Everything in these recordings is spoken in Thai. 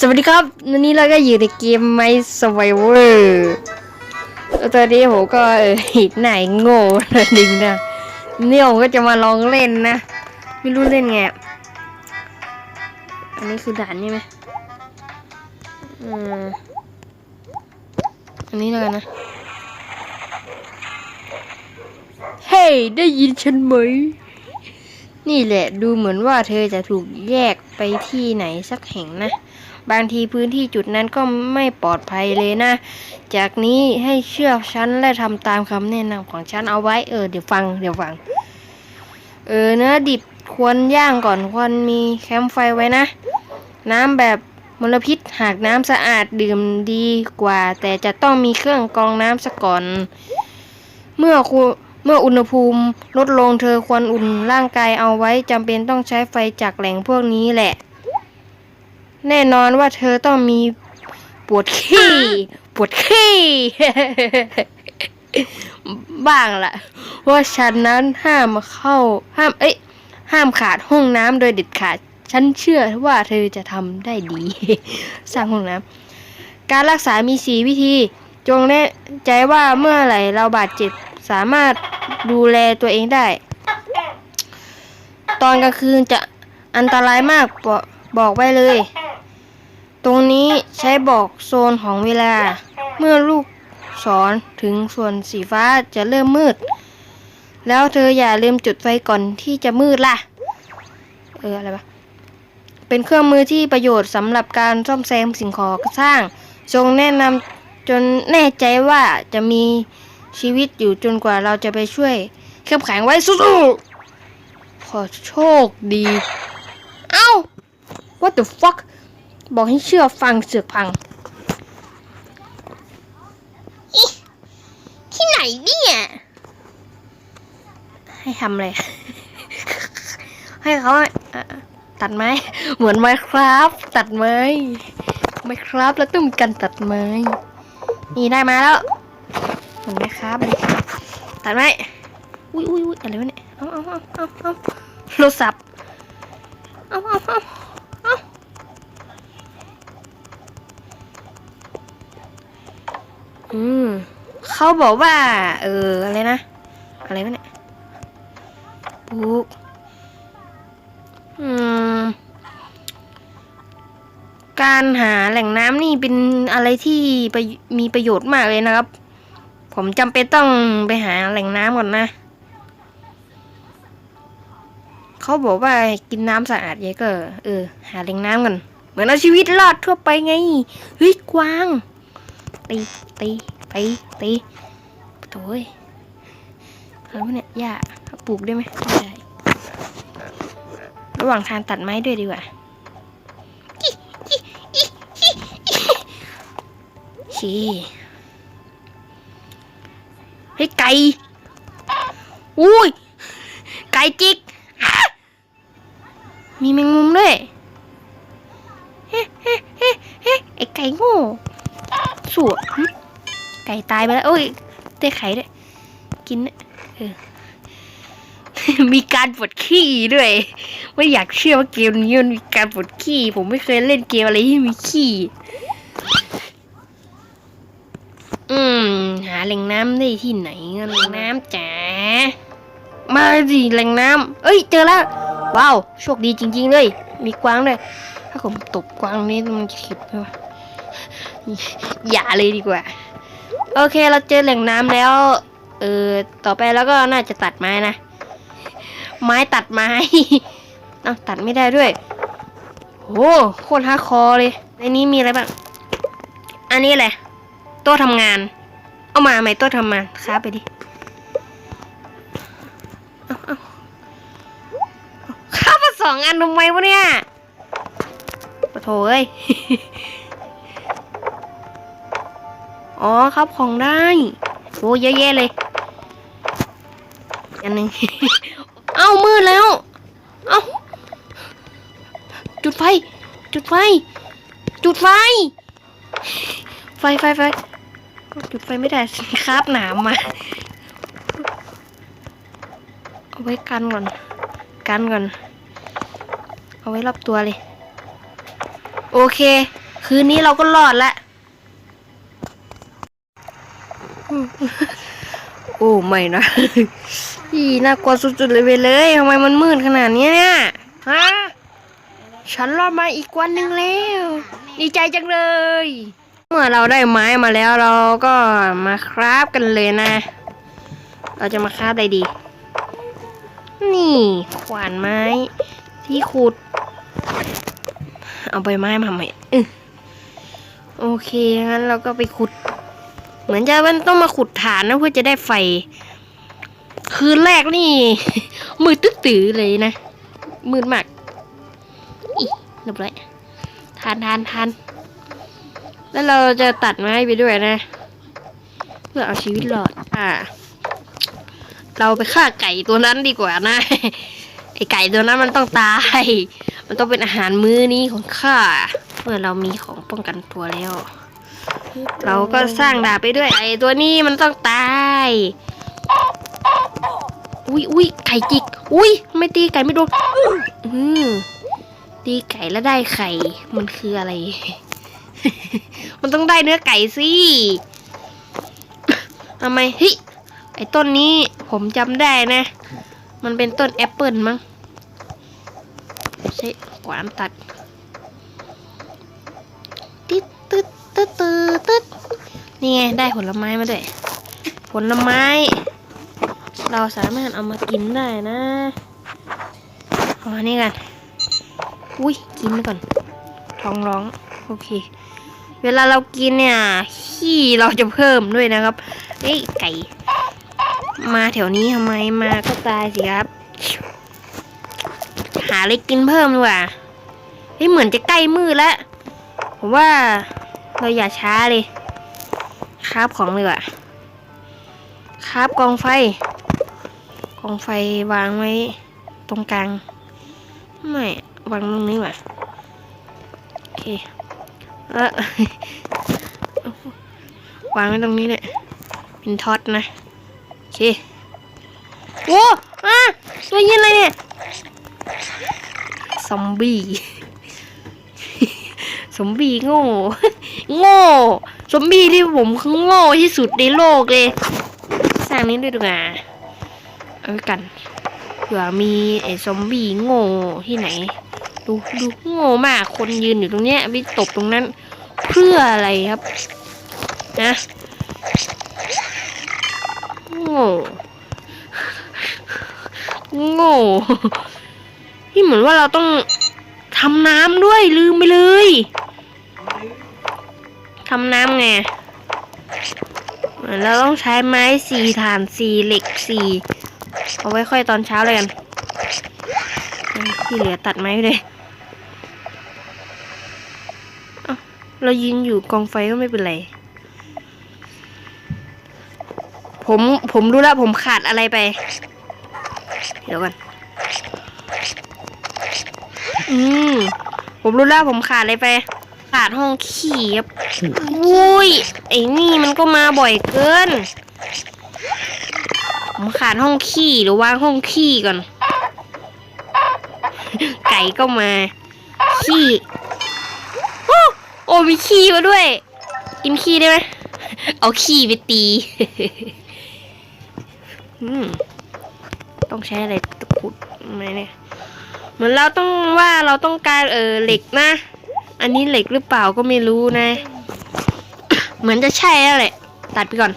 สวัสดีครับวันนี้เราก็อยู่ในเกมไมสไวเวอร์ตอนนี้ผมก็เออไหนโง่ระดึงนะเนี่ยผมก็จะมาลองเล่นนะ ไม่รู้เล่นไง อันนี้คือด่านนี่ไหมอืมอันนี้แล้วกันนะ เฮ้ยได้ยินฉันไหม นี่แหละดูเหมือนว่าเธอจะถูกแยกไปที่ไหนสักแห่งนะ บางทีพื้นที่จุดนั้นก็ไม่ปลอดภัยเลยนะ จากนี้ให้เชื่อฉันและทำตามคำแนะนำของฉันเอาไว้เออเดี๋ยวฟังเดี๋ยวฟัง เออเนื้อดิบควรย่างก่อนควรมีแคมป์ไฟไว้นะ น้ำแบบมลพิษหากน้ำสะอาดดื่มดีกว่า แต่จะต้องมีเครื่องกรองน้ำซะก่อน เมื่อคู เมื่ออุณหภูมิลดลงเธอควรอุ่นร่างกายเอาไว้จำเป็นต้องใช้ไฟจากแหล่งพวกนี้แหละ แน่นอนว่าเธอต้องมีปวดขี้ปวดขี้บ้างละว่าฉันนั้นห้ามเข้าห้ามเอ้ยห้ามขาดห้องน้ำโดยเด็ดขาด ฉันเชื่อว่าเธอจะทำได้ดี สร้างห้องน้ำการรักษามีสีวิธี จงแน่ใจว่าเมื่อไหร่เราบาดเจ็บสามารถ ดูแลตัวเองได้ ตอนกลางคืนจะอันตรายมากบอกบอกไว้เลย ตรงนี้ใช้บอกโซนของเวลา เมื่อลูกศรถึงส่วนสีฟ้าจะเริ่มมืด แล้วเธออย่าลืมจุดไฟก่อนที่จะมืดล่ะ เอออะไรปะเป็นเครื่องมือที่ประโยชน์สำหรับการซ่อมแซมสิ่งของสร้างจงแนะนำจนแน่ใจว่าจะมี ชีวิตอยู่จนกว่าเราจะไปช่วยเข้มแข็งไว้สู้ๆขอโชคดี เอ้า what the fuck บอกให้เชื่อฟังเสือกพังที่ไหนเนี่ย ให้ทำอะไรให้เขาเอ่อตัดไม้ เหมือนไม้ครับ ตัดไม้ไม้ครับแล้วต้องมีการตัดไม้ นี่ได้มาแล้วเหมือนไม้ ครับตัดไม้อุ้ยอุ้ยอุ้ยอะไรวะเนี่ยเอาเอาเอาเอาเอาโทรศัพท์เอาเอาเอาเอาอืมเขาบอกว่า เอออะไรนะ อะไรวะเนี่ยปุ๊กอืมการหาแหล่งน้ำนี่เป็นอะไรที่มีประโยชน์มากเลยนะครับ ผมจำเป็นต้องไปหาแหล่งน้ำก่อนนะ เขาบอกว่ากินน้ำสะอาดเยอะก็ เออ หาแหล่งน้ำก่อนเหมือนเอาชีวิตรอดทั่วไปไงเฮ้ยกวางตีตีไปตีโถ่ยอะไรวะเนี่ยหญ้าปลูกได้ไหมไม่ได้ระหว่างทางตัดไม้ด้วยดีกว่าชี เฮ้ยไก่อุ้ยไก่จิก มีแมงมุมด้วยเฮ้เฮ้เฮ้เฮ้ไอไก่โง่สวยไก่ตายไปแล้วโอ้ยได้ไข่ด้วยกินเออมีการปวดขี้ด้วย ไม่อยากเชื่อว่าเกมนี้มันมีการปวดขี้ ผมไม่เคยเล่นเกมอะไรที่มีขี้ อืม หาแหล่งน้ำได้ที่ไหนแหล่งน้ำจ๋ามาสิแหล่งน้ำเอ้ย เจอแล้ว ว้าว โชคดีจริง ๆ เลย มีกวางด้วยถ้าผมตกกวางนี้มันจะเข็บไหมวะอย่าเลยดีกว่า โอเคเราเจอแหล่งน้ำแล้ว เออต่อไปแล้วก็น่าจะตัดไม้นะ ไม้ตัดไม้เอาตัดไม่ได้ด้วยโหโคตรฮาคอเลย ในนี้มีอะไรบ้าง อันนี้แหละ โต๊ะทำงาน เอามาไหมโต๊ะทำงานค้าไปดิเอาเอาข้ามาสองอันทำไมวะเนี่ยปะโถเอ้ยอ๋อครับของได้โอ้เยอะแยะเลย อันหนึง เอ้ามืดแล้ว เอ้า จุดไฟ จุดไฟ จุดไฟ ไฟไฟไฟ จุดไฟไม่ได้คราบหนามมา เอาไว้กันก่อน กันก่อน เอาไว้รอบตัวเลย โอเค คืนนี้เราก็รอดละโอ้ไม่นะอีน่ากลัวสุดๆเลยไปเลยทำไมมันมืดขนาดนี้เนี่ยฮะฉันรอดมาอีกวันหนึ่งแล้ว ดีใจจังเลย มื่อเราได้ไม้มาแล้วเราก็มาคราฟกันเลยนะ เราจะมาคราฟอะไรดี นี่ขวานไม้ ที่ขุด เอาใบไม้มาใหม่โอเคงั้นเราก็ไปขุด เหมือนจะมันต้องมาขุดฐานนะเพื่อจะได้ไฟ คืนแรกนี่ มืดตึ๊ดตื้อเลยนะ มืดมากอีเรียบร้อยทานทานทาน แล้วเราจะตัดไม้ไปด้วยนะ เพื่อเอาชีวิตรอดอ่า เราไปฆ่าไก่ตัวนั้นดีกว่านะไอไก่ตัวนั้นมันต้องตาย มันต้องเป็นอาหารมื้อนี้ของข้า เมื่อเรามีของป้องกันตัวแล้ว เราก็สร้างดาบไปด้วย ไอตัวนี้มันต้องตาย อุ้ยอุ้ยไก่จิก อุ้ยไม่ตีไก่ไม่โดนอืมตีไก่แล้วได้ไข่ มันคืออะไร มันต้องได้เนื้อไก่สิทำไมเฮ้ยไอ้ต้นนี้ผมจำได้นะ มันเป็นต้นแอปเปิลมั้งใช้ขวานตัดติดตึ๊ดตึ๊ดตึ๊ดตึ๊ดนี่ไงได้ผลไม้มาด้วย ผลไม้ เราสามารถเอามากินได้นะเอาอันนี้กัน อุ้ยกินไปก่อน ท้องร้อง โอเค เวลาเรากินเนี่ยขี้เราจะเพิ่มด้วยนะครับเอ้ยไก่ มาแถวนี้ทำไมมาก็ตายสิครับ หาอะไรกินเพิ่มดีกว่าเฮ้ยเหมือนจะใกล้มืดแล้วผมว่าเราอย่าช้าเลยคราบของเลยว่ะคราบกองไฟ กองไฟวางไว้ตรงกลาง ไม่ วางตรงนี้ว่ะโอเค เออวางไว้ตรงนี้เนี่ยเป็นท็อตนะ โอเคโอ้อะตัวยินอะไรเนี่ย ซอมบี้ ซอมบี้โง่ โง่ ซอมบี้ที่ผมคือโง่ที่สุดในโลกเลย สร้างนี้ด้วยดีกว่าเอาไว้กันเผื่อมีไอ้ซอมบี้โง่ที่ไหน ดูดูโง่มากคนยืนอยู่ตรงเนี้ยไปตบตรงนั้น เพื่ออะไรครับ นะโง่โง่ที่เหมือนว่าเราต้องทำน้ำด้วยลืมไปเลยทำน้ำไงเหมือนเราต้องใช้ไม้สี่ถ่านสี่เหล็กสี่เอาไว้ค่อยตอนเช้าเลยกันที่เหลือตัดไม้เลย เรายืนอยู่กองไฟก็ไม่เป็นไร ผมผมรู้แล้วผมขาดอะไรไป เดี๋ยวก่อน อืม ผมรู้แล้วผมขาดอะไรไป ขาดห้องขี้ครับอุ้ย ไอ้นี่มันก็มาบ่อยเกิน ผมขาดห้องขี้หรือวางห้องขี้ก่อน ไก่ก็มา ขี้ มีขี้มาด้วย กินขี้ได้ไหมเอาขี้ไปตีอืมต้องใช้อะไรตะขุดไหมเนี่ย เหมือนเราต้องว่าเราต้องการเออเหล็กนะ อันนี้เหล็กหรือเปล่าก็ไม่รู้นะ เหมือนจะใช่แล้วแหละ ตัดไปก่อน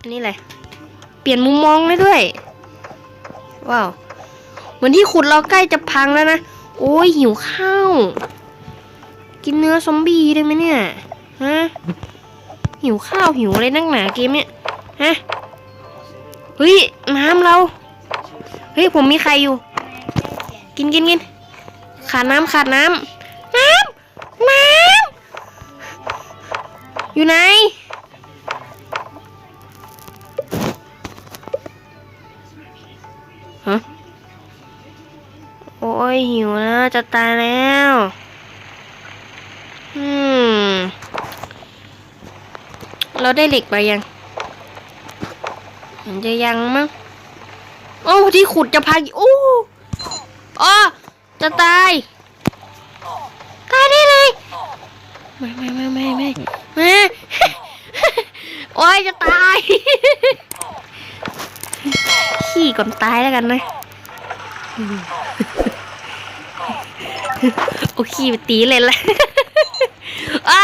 อันนี้เลยเปลี่ยนมุมมองได้ด้วย ว้าว เหมือนที่ขุดเราใกล้จะพังแล้วนะ โอ้ยหิวข้าว กินเนื้อซอมบี้ได้ไหมเนี่ย ฮะ หิวข้าวหิวอะไรนักหนาเกมเนี่ย ฮะ เฮ้ย น้ำเรา เฮ้ย ผมมีใครอยู่ กินกินกินขาดน้ำขาดน้ำ น้ำ น้ำ อยู่ไหนฮะ โอ้ยหิวแล้วจะตายแล้ว อืม เราได้เหล็กไปยังเห็นจะยังมั้งโอ้ที่ขุดจะพังโอ้อ้อจะตายตายไม่ไม่ไม่ไม่ไม่ไม่โอ้ยจะตายขี้ก่อนตายแล้วกันนะโอ้ขี้ไปตีเลยละ อ้า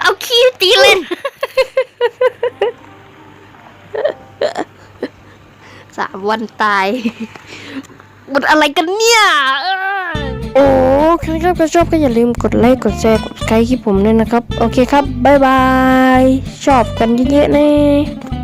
เอาขี้ตีเลยสามวันตายมันอะไรกันเนี่ยโอ้ใครครับถ้าชอบก็อย่าลืมกดไลค์กดแชร์กดไลค์คลิปผมด้วยนะครับ โอเคครับ บ๊ายบาย ชอบกันเยอะๆนะ